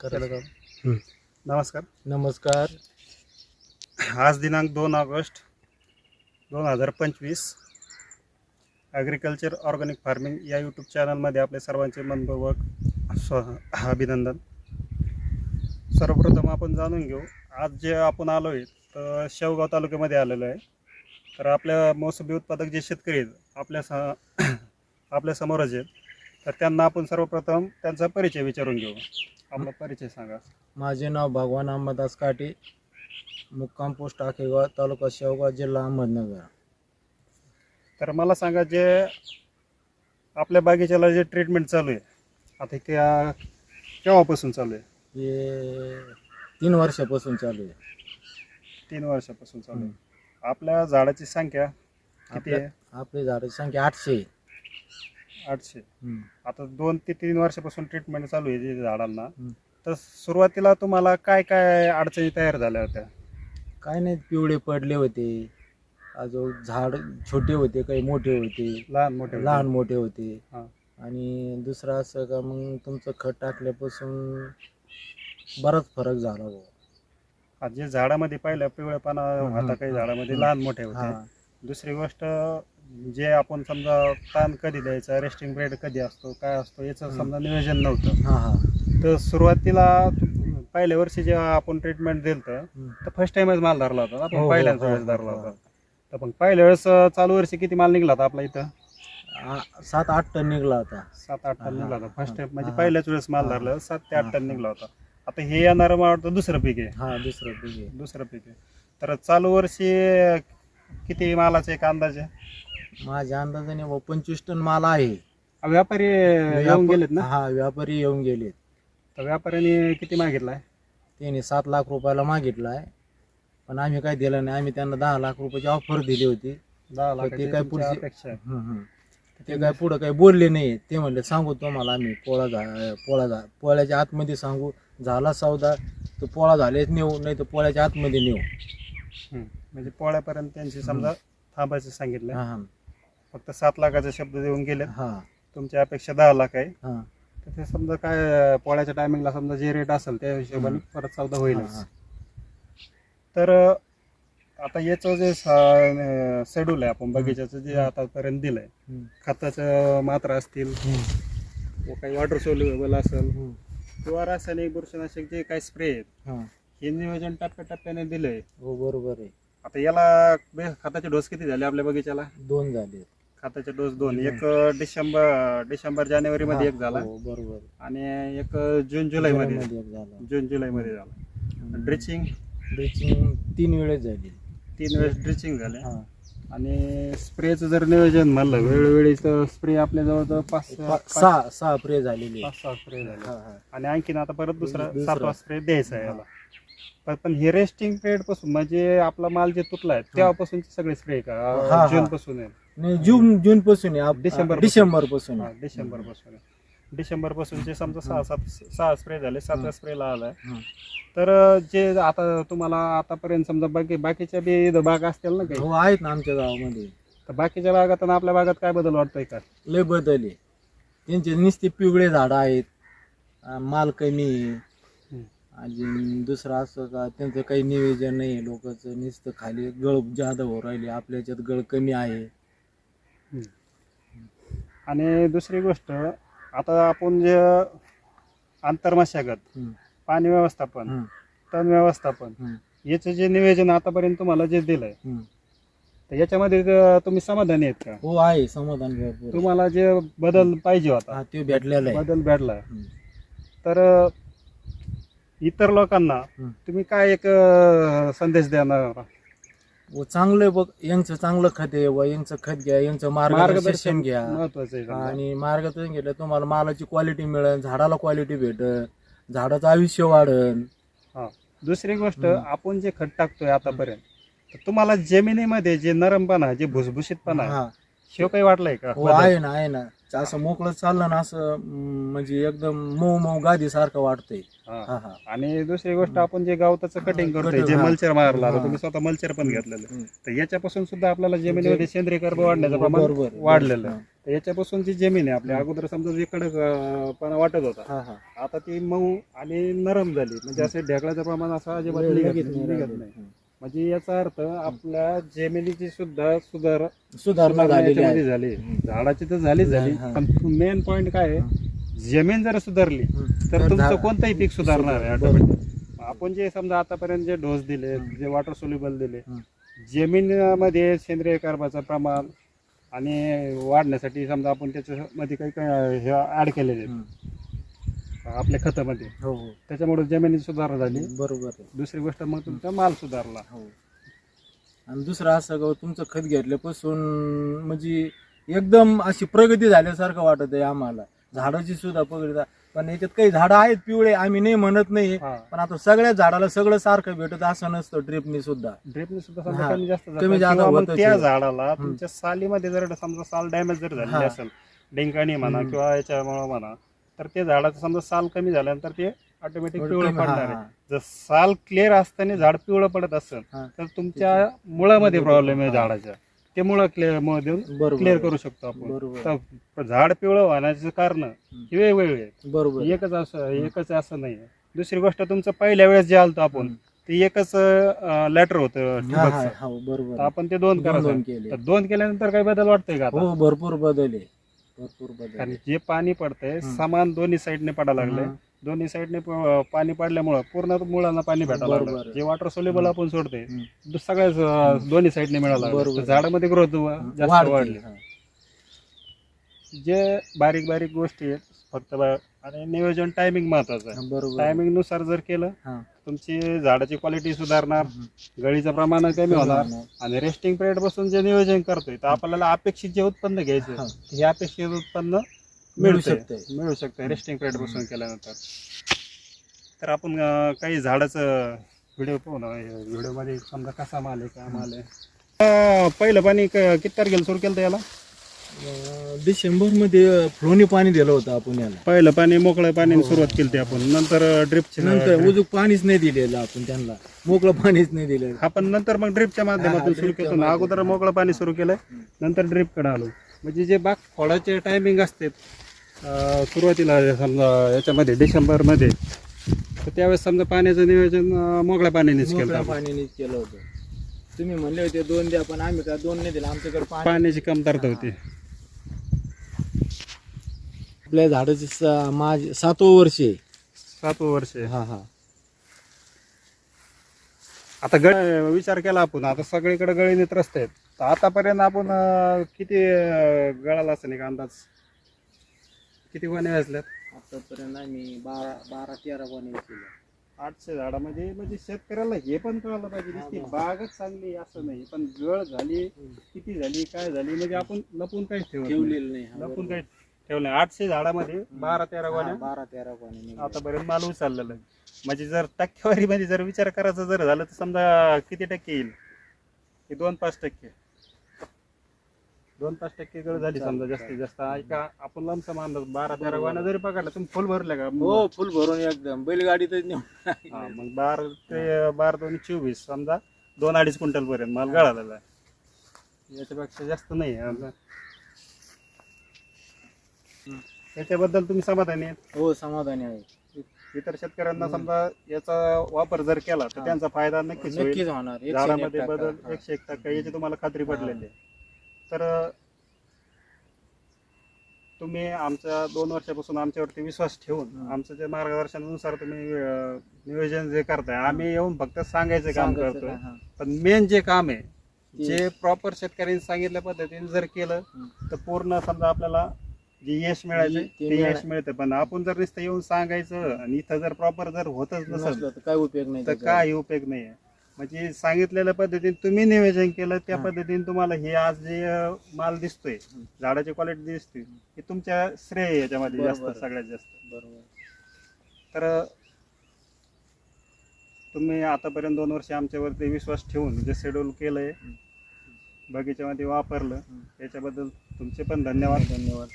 करायला का नमस्कार. नमस्कार. आज दिनांक दोन ऑगस्ट दोन हजार पंचवीस. ॲग्रिकल्चर ऑर्गॅनिक फार्मिंग या यूट्यूब चॅनलमध्ये आपले सर्वांचे मनपूर्वक स्व अभिनंदन. सर्वप्रथम आपण जाणून घेऊ. आज जे आपण आलो आहे तर शेवगाव तालुक्यामध्ये आलेलो आहे. तर आपल्या मोसंबी उत्पादक जे शेतकरी आहेत आपल्या स आपल्या समोरच आहेत. तर त्यांना आपण सर्वप्रथम त्यांचा परिचय विचारून घेऊ. आपला परिचय सांगा. माझे नाव भगवान अहमदास काटे मुक्काम पोस्ट आखेगाव तालुका शेवगाव जिल्हा अहमदनगर. तर मला सांगा जे आपल्या बागीच्याला जे ट्रीटमेंट चालू आहे आता क्या केव्हापासून चालू आहे? हे तीन वर्षापासून चालू आहे. तीन वर्षापासून चालू आहे. आपल्या झाडाची संख्या किती आपल्या आहे? आपली झाडाची संख्या आठशे आहे. आठशे हम्म. आता दोन ते तीन वर्षापासून ट्रीटमेंट चालू आहे जे झाडांना हम्म. तर सुरुवातीला तुम्हाला काय काय अडचणी तयार झाल्या होत्या काय नाही पिवळे पडले होते अजून झाड छोटे होते काही मोठे होते लहान मोठे. लहान मोठे होते हा. आणि दुसरं असं का मग तुमचं खत टाकल्यापासून बराच फरक झाला जे झाडामध्ये पाहिलं पिवळेपणा हम्म, होता काही झाडामध्ये. लहान मोठे होते हा दुसरी गोष्ट जे आपण समजा ताण कधी द्यायचा रेस्टिंग पिरियड कधी असतो काय असतो याचं. समजा नियोजन नव्हतं. हा हा. तर सुरुवातीला पहिल्या वर्षी जेव्हा आपण ट्रीटमेंट दिलं तर फर्स्ट टाइमच माल धरला होता ना हो, आपण हो, पहिल्याच हो, वेळेस धरला. होता. तर पण पहिल्या वेळेस अं, चालू वर्षी किती माल निघला होता आपला इथं? आ- सात आठ टन निघला होता. सात आठ टन निघला होता. फर्स्ट टाइम म्हणजे. पहिल्याच वेळेस माल. धरला सात ते आठ टन. निघला होता. आता हे येणारं मला वाटतं दुसरं पीक आहे. हा दुसरं पीक आहे. दुसरं पीक आहे. तर चालू वर्षी किती मालाचा एक अंदाज? आहे माझ्या अंदाजाने पंचवीस टन माल आहे. व्यापारी येऊन व्याप- गेलेत ना? हा व्यापारी येऊन गेलेत. तर व्यापाऱ्यांनी किती मागितलाय? त्यांनी सात लाख रुपयाला मागितला आहे पण आम्ही काय दिलं नाही. आम्ही त्यांना दहा लाख रुपयाची ऑफर दिली होती. दहा ते लाखाची काय पुढची- अपेक्षा आहे. हम्म, हम्म. ते काय पुढं काही बोलले नाही. ते म्हणले सांगू तुम्हाला आम्ही पोळा झा पोळा झा पोळ्याच्या आतमध्ये सांगू. झाला सौदा तर पोळा झाले नेऊ नाही तर पोळ्याच्या आतमध्ये नेऊ. हम्म. म्हणजे पोळ्यापर्यंत त्यांची समजा थांबायचं सांगितलं. हा फक्त सात लाखाचा शब्द देऊन गेले. हा. तुमची अपेक्षा दहा लाख आहे. हा. तर ते समजा काय पोळ्याच्या टायमिंगला समजा जे रेट असेल त्या हिशोबाने. परत चौदा होईलच. हा. तर आता याचं जे शेड्यूल आहे आपण बगीच्याचं जे आतापर्यंत दिलंय. हम्म. खताचं मात्रा असतील हम्म. व काही वॉटर सोल्युबल असेल हम्म. किंवा रासायनिक बुरशीनाशक जे काही स्प्रे आहेत हा. हे नियोजन टप्प्याटप्प्याने दिलंय. हो बरोबर आहे. आता याला बे- खताचे डोस किती झाले आपल्या बगीच्याला? दोन झाले. खताचे डोस दोन. एक डिसेंबर डिसेंबर जानेवारी मध्ये एक झाला. हो बरोबर. आणि एक जून जुलै मध्ये जुलैमध्ये एक झाला. जून जुलै मध्ये झाला ड्रिचिंग ड्रिचिंग तीन वेळेस झाली. तीन वेळेस ड्रिचिंग झाले. हा. आणि स्प्रेचं जर नियोजन म्हणलं वेळोवेळी तर स्प्रे आपल्या जवळ पाच पाच सहा सहा प्रे झालेली पाच सहा स्प्रे झाले. हा, हा. आणि आणखीन आता परत दुसरा दुसरा. सातवा स्प्रे द्यायचा आहे. याला. पण हे रेस्टिंग पिरियडपासून म्हणजे आपला माल जे तुटलाय तेव्हापासून सगळे स्प्रे हा, का? हा. जून पासून आहे. नाही जून जून पासून आहे. आप- डिसेंबर डिसेंबरपासून आहे. डिसेंबरपासून आहे. डिसेंबर पासूनचे समजा सहा सात सहा स्प्रे झाले सातव्या हम्म. स्प्रेला आलाय. तर जे आता तुम्हाला आतापर्यंत समजा बाकी बाकीच्या बी इथं बाग असतील ना काही? हो आहेत ना आमच्या गावामध्ये. तर बाकीच्या बागात आणि आपल्या बागात काय बदल वाटतोय का? लय बदल आहे. त्यांचे नुसते पिवळे झाडं आहेत. अं, माल कमी आहे. आणि दुसरं असं का त्यांचं काही नियोजन नाही आहे लोकांचं नुसतं खाली गळ जादा हो राहिले आपल्या याच्यात गळ कमी आहे आणि दुसरी गोष्ट आता आपण जे आंतरमशागत. पाणी व्यवस्थापन. तण व्यवस्थापन. याचं जे नियोजन आतापर्यंत तुम्हाला जे दिलंय. तर याच्यामध्ये तुम्ही समाधानी आहेत का हो आहे समाधान भरपूर तुम्हाला जे बदल पाहिजे होता हा ते भेटलेला आहे बदल हम्म. तर इतर लोकांना. तुम्ही काय एक अ, संदेश देणार व चांगलं बघ यांचं चांगलं खत आहे व यांचं खत घ्या यांचं मार्गदर्शन घ्या महत्वाचं आहे समजा. आणि मार्गदर्शन घेतलं तुम्हाला मालाची क्वालिटी मिळेल झाडाला क्वालिटी भेटल झाडाचं आयुष्य वाढन दुसरी गोष्ट. आपण जे खत टाकतोय आतापर्यंत तर तुम्हाला जमिनीमध्ये जे नरमपणा जे भुसभुशीतपणा हा शिव काही वाटलंय का हो बदल? आहे ना आहे ना असं मोकळं चाललं ना असं अं, म्हणजे एकदम मऊ मऊ गादी सारखं वाटतंय हा. हा हा आणि दुसरी गोष्ट. आपण जे गवताचं कटिंग करतोय जे. मल्चर मारला आता. तुम्ही स्वतः मल्चर पण घेतलेलं. तर याच्यापासून सुद्धा आपल्याला जमिनीमध्ये सेंद्रिय कर्ब वाढण्याचं हो, प्रमाण बरोबर वाढलेलं हा. आहे तर याच्यापासून जी जमीन आहे आपल्या. अगोदर समजा जे कडक अं, पणा वाटत होता हा हा आता ती मऊ आणि नरम झाली म्हणजे असे ढेकळाचं प्रमाण असं अजिबात निघत. नाही म्हणजे याचा अर्थ आपल्या जमिनीची सुद्धा सुधार सुधारणा झालेली याच्यामध्ये आहे झाली हम्म. झाडाची तर झालीच झाली हा. पण मेन पॉइंट काय आहे जमीन जर सुधारली तर तुमचं झाड- कोणतंही पीक सुधारणार आहे बरोबर. ऑटोमॅटिक आपण जे समजा आतापर्यंत जे डोस दिले. जे वॉटर सोल्युबल दिले. जमिनीमध्ये सेंद्रिय कार्बाचं प्रमाण आणि वाढण्यासाठी समजा आपण त्याच्यामध्ये काही काही हे ऍड केलेले आहेत हम्म. आपल्या खतामध्ये. हो. हो त्याच्यामुळे जमिनीची सुधारणा झाली. बरोबर आहे. दुसरी गोष्ट मग तुमचा माल सुधारला. हो. आणि दुसरं असं का तुमचं खत घेतल्यापासून म्हणजे एकदम अशी प्रगती झाल्यासारखं वाटत आहे आम्हाला. झाडाची सुद्धा प्रगती पण याच्यात काही झाडं आहेत पिवळे आम्ही नाही म्हणत नाही. हा. पण आता सगळ्या झाडाला सगळं सारखं भेटत असं नसतं ड्रिपनी सुद्धा. ड्रिपने सुद्धा समजा हा. कमी जास्त. कमी जास्त किंवा मग होतच त्या आहे. झाडाला तुमच्या सालीमध्ये जर समजा साल डॅमेज जर झालेली हा. असेल डेंकाणी म्हणा हम्म. किंवा याच्यामुळे म्हणा तर ते झाडाचं समजा साल कमी झाल्यानंतर ते ऑटोमॅटिक पिवळं पडणार आहे. जर साल क्लिअर असताना झाड पिवळं पडत असेल. तर तुमच्या मुळामध्ये प्रॉब्लेम आहे. झाडाच्या ते मुळं क्लिअर देऊन क्लिअर करू शकतो आपण. तर झाड पिवळं होण्याचे कारण ही वेगवेगळी बरोबर. एकच असं एकच असं नाही दुसरी गोष्ट तुमचं पहिल्या वेळेस जे आलतो आपण. ते एकच लॅटर होतं हा, आपण ते दोन करायचं दोन केले. तर दोन केल्यानंतर काही बदल वाटतोय का हो भरपूर बदल आहे. भरपूर बदल कारण आहे. जे पाणी पडतंय हम्म. समान दोन्ही साईडने पडायला लागलंय हा. दोन्ही साईडने पाणी पडल्यामुळं पूर्ण मुळांना पाणी भेटायला बरोबर लागलं आहे. जे वॉटर सोल्युबल. आपण सगळ्याच अं, दोन्ही साईडने मिळायला लागलं बरोबर. तर झाडामध्ये ग्रोथ जास्त वाढते, वाढली हा. जे बारीक बारीक गोष्टी आहेत फक्त बा- आणि नियोजन टायमिंग महत्वाचं आहे बरोबर टायमिंगनुसार जर केलं हा. तुमची झाडाची क्वालिटी सुधारणार. गळीचं प्रमाण कमी होणार आणि रेस्टिंग पिरियडपासून जे नियोजन करतोय तर आपल्याला अपेक्षित जे उत्पन्न घ्यायचं हा. अपेक्षित उत्पन्न मिळू. शकते मिळू शकते रेस्टिंग पिरियडपासून केल्यानंतर तर आपण काही झाडाचं व्हिडिओ पाहू ना व्हिडिओमध्ये समजा कसा माल आहे काय माल आहे पहिलं पाणी किती तारखेला सुरू केलं होतं याला डिसेंबरमध्ये फ्लोनी पाणी दिलं होतं आपण याला. पहिलं पाणी मोकळं पाण्याने. सुरुवात केली होती आपण. नंतर ड्रिपची नंतर उजूक पाणीच नाही दिलेलं आपण त्यांना. मोकळं पाणीच नाही दिलेलं. आपण नंतर मग ड्रिपच्या माध्यमातून सुरू केलं. ना अगोदर. मोकळं पाणी सुरू केलं नंतर ड्रिपकडे आलो. म्हणजे जे बाग फळाचे टायमिंग असते सुरुवातीला समजा याच्यामध्ये डिसेंबरमध्ये तर त्यावेळेस समजा पाण्याचं नियोजन मोकळ्या पाण्यानेच केलं. पाण्यानेच केलं होतं. तुम्ही म्हणले होते दोन द्या पण आम्ही काय दोन नाही दिलं? आमच्याकडे पाणी पाण्याची कमतरता होती. आपल्या झाडाचे सा- माझ सातवं वर्ष आहे. सातवं वर्ष आहे. हा हा. आता गळ विचार केला आपण आता सगळीकडे गळीने त्रस्त आहेत. तर आतापर्यंत आपण अं, किती अं, गळाला असं नाही का अंदाज? किती गोण्या असल्यात आतापर्यंत आम्ही बारा बारा तेरा पाणी केलं आठशे झाडामध्ये म्हणजे शेतकऱ्याला हे पण कळालं पाहिजे नुसती बागच चांगली असं नाही पण गळ झाली किती झाली काय झाली म्हणजे आपण लपून काहीच ठेवत नाही. ठेवलेलं नाही हा, लपून बरोबर. काही ठेवलं आठशे झाडामध्ये बारा तेरा हा, गोण्या बारा तेरा निघालं. आतापर्यंत माल उचललेला आहे म्हणजे जर टक्केवारीमध्ये जर विचार करायचा जर झालं तर समजा किती टक्के येईल? हे दोन पाच टक्के. दोन पाच टक्के गळ झाली समजा जास्तीत जास्त. ऐका आपण लमसम अंदाज बारा तेरा गोण्या जरी पकडला तुम्ही फुल भरले का? हो फुल भरून एकदम. बैलगाडीतच नेऊन हा, मग बारा ते बारा दोन चोवीस समजा दोन अडीच क्विंटल पर्यंत माल गळालेला आहे. याच्यापेक्षा जास्त नाही आहे. याच्याबद्दल तुम्ही समाधानी आहेत हो समाधानी आहे इतर शेतकऱ्यांना समजा याचा वापर जर केला तर. त्यांचा फायदा नक्कीच होईल नक्कीच होणार एकशे एक झाडामध्ये टक्का. बदल हा. एकशे एक टक्का याची तुम्हाला खात्री. पडलेली आहे तर तुम्ही आमच्या दोन वर्षापासून आमच्यावरती विश्वास ठेवून हम्म. आमचं जे मार्गदर्शनानुसार तुम्ही अं, नियोजन जे करताय आम्ही येऊन फक्त सांगायचं काम सांगायचं करतोय हा. पण मेन जे काम आहे ते- जे प्रॉपर शेतकऱ्यांनी सांगितल्या पद्धतीने जर केलं हम्म. तर पूर्ण समजा आपल्याला जे यश मिळायचं ते ते मिळा- यश मिळतं पण आपण जर नुसतं येऊन सांगायचं आणि इथं जर प्रॉपर जर होतच नसेल नसलं तर काय उपयोग नाही तर त्याचा. काही उपयोग नाही आहे म्हणजे सांगितलेल्या पद्धतीने तुम्ही नियोजन केलं त्या हा. पद्धतीने तुम्हाला हे आज जे अं, माल दिसतोय. झाडाची क्वालिटी दिसते हे तुमच्या श्रेय आहे याच्यामध्ये जास्त. सगळ्यात जास्त बरोबर तर अं, तुम्ही आतापर्यंत दोन वर्ष आमच्यावरती विश्वास ठेवून जे शेड्यूल केलंय. बगीच्यामध्ये वापरलं. याच्याबद्दल तुमचे पण धन्यवाद धन्यवाद